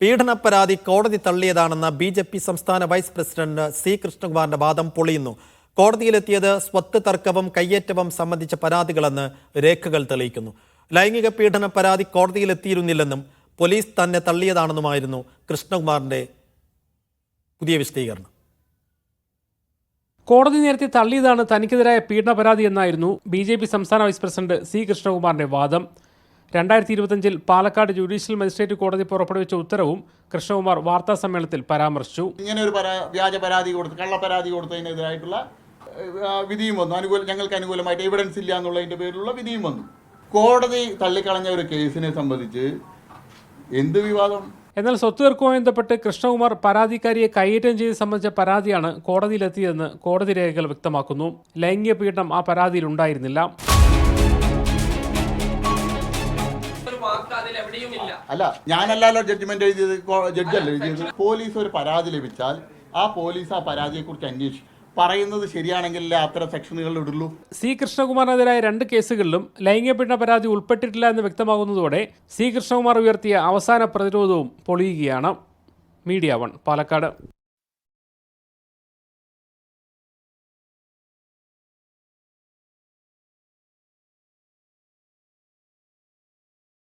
പീഡന പരാതി കോടതി തള്ളിയതാണെന്ന ബി ജെ പി സംസ്ഥാന വൈസ് പ്രസിഡന്റ് സി കൃഷ്ണകുമാറിന്റെ വാദം പൊളിയുന്നു. കോടതിയിലെത്തിയത് സ്വത്ത് തർക്കവും കയ്യേറ്റവും സംബന്ധിച്ച പരാതികളെന്ന് രേഖകൾ തെളിയിക്കുന്നു. ലൈംഗിക പീഡന പരാതി കോടതിയിലെത്തിയിരുന്നില്ലെന്നും പോലീസ് തന്നെ തള്ളിയതാണെന്നുമായിരുന്നു കൃഷ്ണകുമാറിന്റെ പുതിയ വിശദീകരണം. കോടതി നേരത്തെ തള്ളിയതാണ് തനിക്കെതിരായ പീഡന പരാതി എന്നായിരുന്നു ബി ജെ പി സംസ്ഥാന വൈസ് പ്രസിഡന്റ് സി കൃഷ്ണകുമാറിന്റെ വാദം. രണ്ടായിരത്തി ഇരുപത്തഞ്ചിൽ പാലക്കാട് ജുഡീഷ്യൽ മജിസ്ട്രേറ്റ് കോടതി പുറപ്പെടുവിച്ച ഉത്തരവും കൃഷ്ണകുമാർ വാർത്താ സമ്മേളനത്തിൽ പരാമർശിച്ചു. ഇങ്ങനെ ഒരു വ്യാജ പരാതി കൊടുത്ത് കള്ള പരാതി കൊടുത്തതിനെതിരായിട്ടുള്ള വിധിയും വന്നു. അനുകൂല ഞങ്ങൾക്ക് അനുകൂലമായിട്ട് എവിഡൻസ് ഇല്ല എന്നുള്ളതിന്റെ പേരിലുള്ള വിധിയും വന്നു. കോടതി തള്ളിക്കളഞ്ഞ ഒരു കേസിനെ സംബന്ധിച്ച് എന്ത് വിവാദം? എന്നാൽ സ്വത്ത് തർക്കവുമായി ബന്ധപ്പെട്ട് കൃഷ്ണകുമാർ പരാതിക്കാരിയെ കൈയേറ്റം ചെയ്ത് സംബന്ധിച്ച പരാതിയാണ് കോടതിയിലെത്തിയതെന്ന് കോടതി രേഖകൾ വ്യക്തമാക്കുന്നു. ലൈംഗിക പീഡനം ആ പരാതിയിൽ ഉണ്ടായിരുന്നില്ല അല്ല ഞാനല്ലല്ലോ ജഡ്ജ്മെന്റ് എഴുതിയത്. ജഡ്ജല്ല എഴുതിയത്? പോലീസ് ഒരു പരാതി ലഭിച്ചാൽ ആ പോലീസ് ആ പരാതിയെക്കുറിച്ച് അന്വേഷിക്കും പറയുന്നത് ശരിയാണെങ്കിൽ അത്തരം സെക്ഷനുകളിൽ ഇടുള്ളൂ? സി കൃഷ്ണകുമാറിനെതിരായ രണ്ട് കേസുകളിലും ലൈംഗിക പീഡന പരാതി ഉൾപ്പെട്ടിട്ടില്ല എന്ന് വ്യക്തമാകുന്നതോടെ സി കൃഷ്ണകുമാർ ഉയർത്തിയ അവസാന പ്രതിരോധവും പൊളിയുകയാണ്. Media one Palakkad.